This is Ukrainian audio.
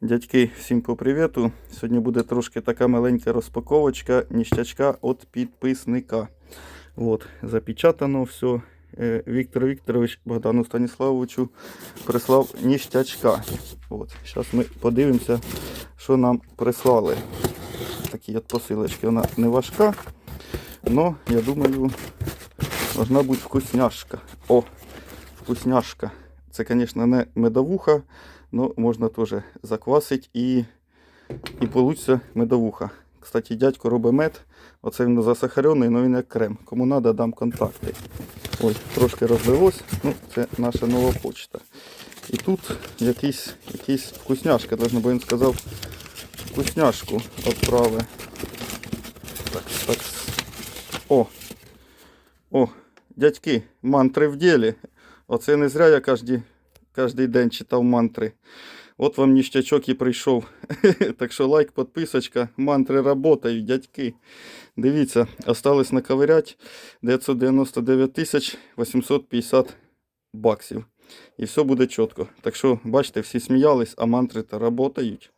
Дядьки, всім по привіту. Сьогодні буде трошки така маленька розпаковочка ніштячка від підписника. От, запечатано все. Е, Віктор Вікторович Богдану Станіславовичу прислав ніштячка. От, зараз ми подивимося, що нам прислали. Такі от посилочки. Вона не важка, але я думаю, должна бути вкусняшка. О, вкусняшка. Це, звісно, не медовуха, але можна теж заквасити і, і получиться медовуха. Кстати, дядько робить мед. Оце він засахарений, але він як крем. Кому треба, дам контакти. Ой, трошки розлилось. Ну, це наша нова почта. І тут якийсь, якийсь вкусняшка, должно, бо він сказав вкусняшку відправи. Так, так. О! О, дядьки, мантри в ділі. Оце не зря я кожен, кожен день читав мантри. От вам ніщачок і прийшов. так що лайк, підписочка, мантри працюють, дядьки. Дивіться, осталось наковирять 999 тисяч 850 баксів. І все буде чітко. Так що, бачите, всі сміялись, а мантри то працюють.